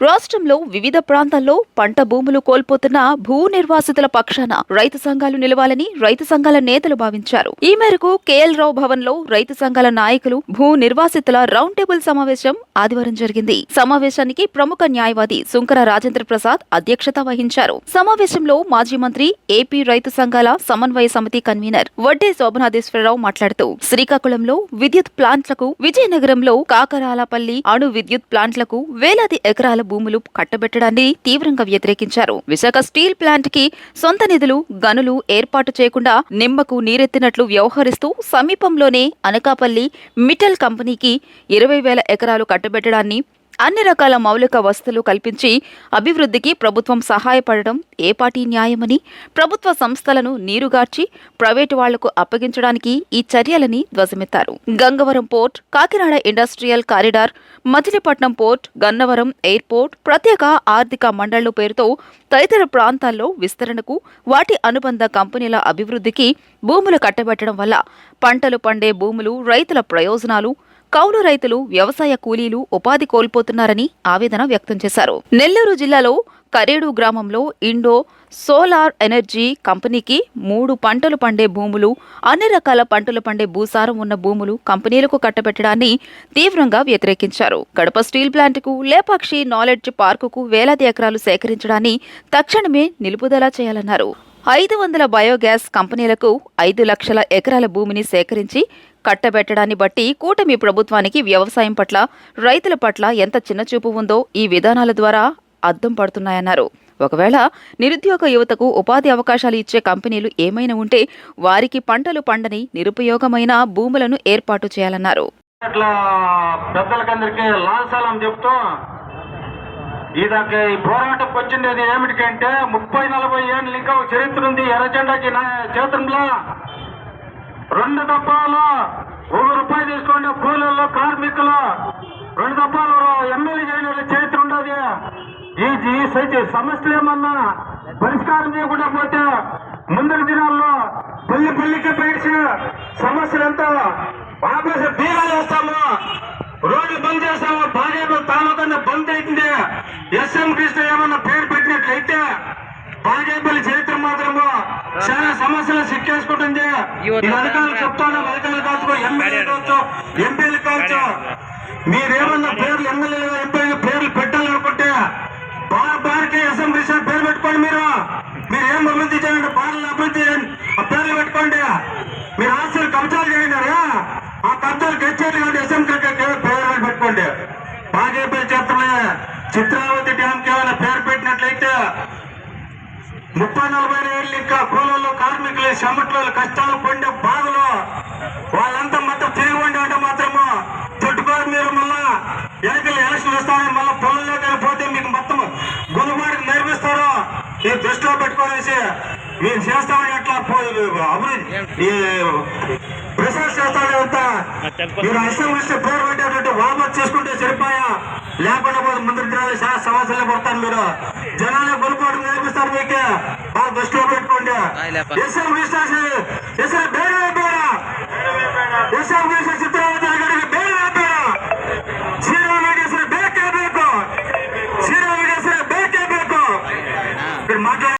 రాష్ట్రంలో వివిధ ప్రాంతాల్లో పంట భూములు కోల్పోతున్న భూ నిర్వాసితుల పక్షాన రైతు సంఘాలు నిలవాలని రైతు సంఘాల నేతలు భావించారు. ఈ మేరకు కేఎల్ రావు భవన్లో రైతు సంఘాల నాయకులు భూ నిర్వాసితుల రౌండ్ టేబుల్ సమావేశం ఆదివారం జరిగింది. సమావేశానికి ప్రముఖ న్యాయవాది సుంకర రాజేంద్ర ప్రసాద్ అధ్యక్షత వహించారు. సమావేశంలో మాజీ మంత్రి ఏపీ రైతు సంఘాల సమన్వయ సమితి కన్వీనర్ వడ్డే శోభనాథేశ్వరరావు మాట్లాడుతూ శ్రీకాకుళంలో విద్యుత్ ప్లాంట్లకు విజయనగరంలో కాకరాలపల్లి అణు విద్యుత్ ప్లాంట్లకు వేలాది ఎకరాల భూములు కట్టబెట్టడాన్ని తీవ్రంగా వ్యతిరేకించారు. విశాఖ స్టీల్ ప్లాంట్కి సొంత నిధులు గనులు ఏర్పాటు చేయకుండా నిమ్మకు నీరెత్తినట్లు వ్యవహరిస్తూ సమీపంలోనే అనకాపల్లి మిటల్ కంపెనీకి ఇరవై వేల ఎకరాలు కట్టబెట్టడాన్ని అన్ని రకాల మౌలిక వసతులు కల్పించి అభివృద్ధికి ప్రభుత్వం సహాయపడడం ఏ పార్టీ న్యాయమని ప్రభుత్వ సంస్థలను నీరుగార్చి ప్రైవేటు వాళ్ళకు అప్పగించడానికి ఈ చర్యలని ధ్వజమెత్తారు. Gangavaram port Kakinada industrial corridor Machilipatnam port Gannavaram airport ప్రత్యేక ఆర్థిక మండళ్ళు పేరుతో తదితర ప్రాంతాల్లో విస్తరణకు వాటి అనుబంధ కంపెనీల అభివృద్ధికి భూములు కట్టబెట్టడం వల్ల పంటలు పండే భూములు రైతుల ప్రయోజనాలు కౌలు రైతులు వ్యవసాయ కూలీలు ఉపాధి కోల్పోతున్నారని ఆవేదన వ్యక్తం చేశారు. నెల్లూరు జిల్లాలో కరేడు గ్రామంలో ఇండో సోలార్ ఎనర్జీ కంపెనీకి మూడు పంటలు పండే భూములు అన్ని రకాల పంటలు పండే భూసారం ఉన్న భూములు కంపెనీలకు కట్టబెట్టడాన్ని తీవ్రంగా వ్యతిరేకించారు. కడప స్టీల్ ప్లాంట్కు లేపాక్షి నాలెడ్జ్ పార్కుకు వేలాది ఎకరాలు సేకరించడాన్ని తక్షణమే నిలుపుదల చేయాలన్నారు. ఐదు వందల బయోగ్యాస్ కంపెనీలకు ఐదు లక్షల ఎకరాల భూమిని సేకరించి కట్టబెట్టడాన్ని బట్టి కూటమి ప్రభుత్వానికి వ్యవసాయం పట్ల రైతుల పట్ల ఎంత చిన్నచూపు ఉందో ఈ విధానాల ద్వారా అద్దం పడుతున్నాయన్నారు. ఒకవేళ నిరుద్యోగ యువతకు ఉపాధి అవకాశాలు ఇచ్చే కంపెనీలు ఏమైనా ఉంటే వారికి పంటలు పండని నిరుపయోగమైన భూములను ఏర్పాటు చేయాలన్నారు. అట్లా పెద్దలకందరికీ లాల్సలం చెప్తూ ఇదకి ఈ పోరాటం వచ్చింది ఏమిటికంటే ముప్పై నలభై ఏళ్ళు ఇంకా ఒక చరిత్ర ఉంది. ఎర్రజెండాకి నా చేతంలో రెండు దప్పాలు ఒక రూపాయి తీసుకోండి. కూలీలు కార్మికులు రెండు దప్పాలు ఎమ్మెల్యే చేయని చరిత్ర ఉండదు. ఈ ఈ సమస్యలు ఏమన్నా పరిష్కారం చేయకుండా పోతే ముందరి దినాల్లో పెళ్ళి పల్లికి బయట సమస్యలు ఎంత? ఆపేసి బీగాలు వేస్తాము. రోడ్లు బంద్ చేస్తాము బాగా తాలూకా బంద్ అవుతుంది ఎస్ఎం కృష్ణ ఏమన్నా పేరు పెట్టినట్లయితే బాగేపల్లి చరిత్ర మాత్రము చాలా సమస్యలు సిక్కేసుకుంటుంది. ఈ అధికారులు చెప్తాను అధికారులు కావచ్చు ఎమ్మెల్యే కావచ్చు ఎంపీలు కావచ్చు. మీరేమన్నా పేర్లు ఎమ్మెల్యేలు ఎంపీలు పేర్లు పెట్టాలనుకుంటే బార్ బార్కి ఎస్ఎం కృష్ణ పేరు పెట్టుకోండి మీరు. మీరు ఏం అభివృద్ధి చేయండి బార్లు అభివృద్ధి చేయండి ఆ పేర్లు పెట్టుకోండి. మీరు ఆస్తులు కబ్జాలు చేయండి ఆ కబ్జాలు గెచ్చేది కానీ ఎస్ఎం పేరు పెట్టుకోండి బాగేపల్లి చెప్తున్నా చిత్రావతి డ్యామ్ కేవలం పేరు పెట్టినట్లయితే ముప్పై నలభై ఏళ్ళు ఇంకా కూలలో కార్మికులు చెమట్లో కష్టాలు పొందే బాధలు వాళ్ళంతా మొత్తం తిరిగి ఉండి అంటే మాత్రము? చుట్టుకోరు మీరు మళ్ళా. ఎన్నికలు ఎలక్షన్లు వస్తారని మళ్ళీ పొలంలోకి పోతే మీకు మొత్తం గుణమాడికి నేర్పిస్తారు ఈ దృష్టిలో పెట్టుకోనేసి మీరు చేస్తామని ఎట్లా పో- అభివృద్ధి. చేస్తాడే అంతా. మీరు ఇష్టం పెట్టేటట్టు చేసుకుంటే సరిపోయా? లేకుండా పోతే ముందు చాలా సమస్యలు పడతారు మీరు. జనాలు గురిపాటు నేర్పిస్తారు మీకు. బాగా దృష్టిలో పెట్టుకోండి. ఎస్ఎం రిజిస్ట్రేషన్ ఎస్ఎం బేరే ఎస్ఎం చిత్రావతి